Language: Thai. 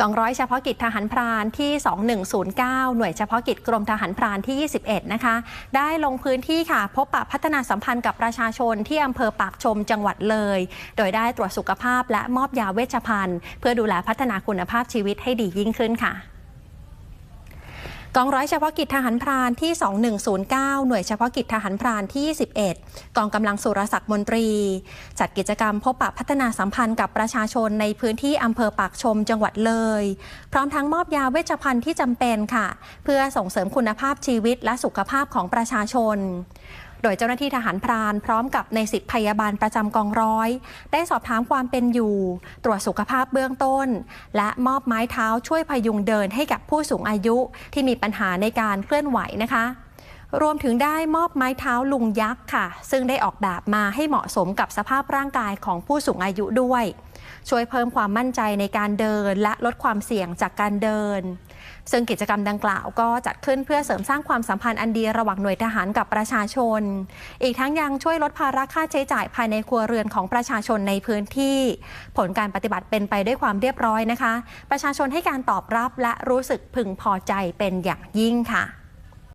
กองร้อยเฉพาะกิจทหารพรานที่ 2109 หน่วยเฉพาะกิจกรมทหารพรานที่ 21 นะคะ ได้ลงพื้นที่ค่ะ พบปะพัฒนาสัมพันธ์กับประชาชนที่อำเภอปากชมจังหวัดเลย โดยได้ตรวจสุขภาพและมอบยาเวชภัณฑ์ เพื่อดูแลพัฒนาคุณภาพชีวิตให้ดียิ่งขึ้นค่ะ กองร้อยเฉพาะกิจทหารพรานที่ 2109 หน่วยเฉพาะกิจทหารพรานที่ 21 กองกำลังสุรศักดิ์มนตรี จัดกิจกรรมพบปะพัฒนาสัมพันธ์กับประชาชนในพื้นที่อำเภอปากชมจังหวัดเลย พร้อมทั้งมอบยาเวชภัณฑ์ที่จำเป็นค่ะ เพื่อส่งเสริมคุณภาพชีวิตและสุขภาพของประชาชน โดยเจ้าหน้าที่ทหารพรานพร้อมกับในสิบพยาบาลประจำกองร้อย ได้สอบถามความเป็นอยู่ ตรวจสุขภาพเบื้องต้น และมอบไม้เท้าช่วยพยุงเดินให้กับผู้สูงอายุที่มีปัญหาในการเคลื่อนไหวนะคะ รวมถึงได้มอบไม้เท้าลุงยักษ์ค่ะ ซึ่งได้ออกแบบมาให้เหมาะสมกับสภาพร่างกายของผู้สูงอายุด้วย ช่วยเพิ่มความมั่นใจในการเดินและลดความเสี่ยงจากการเดิน ซึ่งกิจกรรมดังกล่าวก็จัดขึ้นเพื่อเสริมสร้างความสัมพันธ์อันดีระหว่างหน่วยทหารกับประชาชน อีกทั้งยังช่วยลดภาระค่าใช้จ่ายภายในครัวเรือนของประชาชนในพื้นที่ ผลการปฏิบัติเป็นไปด้วยความเรียบร้อยนะคะ ประชาชนให้การตอบรับและรู้สึกพึงพอใจเป็นอย่างยิ่งค่ะ